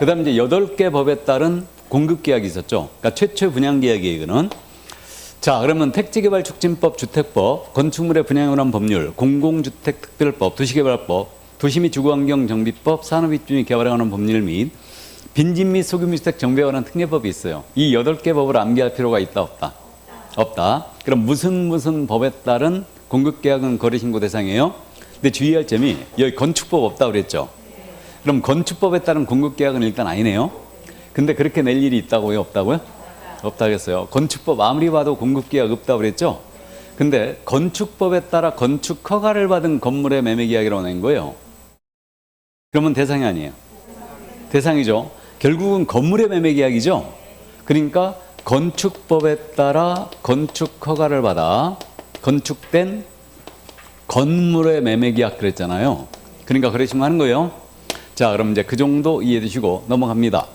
그 다음 이제 여덟 개 법에 따른 공급 계약이 있었죠. 그러니까 최초 분양 계약이 이거는 자, 그러면 택지개발촉진법, 주택법, 건축물의 분양에 관한 법률, 공공주택특별법, 도시개발법, 도시 및 주거환경정비법, 산업입주민 개발에 관한 법률 및 빈집 및 소규모주택 정비에 관한 특례법이 있어요. 이 여덟 개 법을 암기할 필요가 있다 없다? 없다. 그럼 무슨 무슨 법에 따른 공급계약은 거래신고 대상이에요? 근데 주의할 점이 여기 건축법 없다 그랬죠? 그럼 건축법에 따른 공급계약은 일단 아니네요. 근데 그렇게 낼 일이 있다고요? 없다고요? 없다겠어요. 건축법 아무리 봐도 공급계약 없다 그랬죠? 근데 건축법에 따라 건축 허가를 받은 건물의 매매 계약이라고 낸 거예요. 그러면 대상이 아니에요. 대상이죠. 결국은 건물의 매매 계약이죠. 그러니까 건축법에 따라 건축 허가를 받아 건축된 건물의 매매 계약 그랬잖아요. 그러니까 그러시면 하는 거예요. 자, 그럼 이제 그 정도 이해해 주시고 넘어갑니다.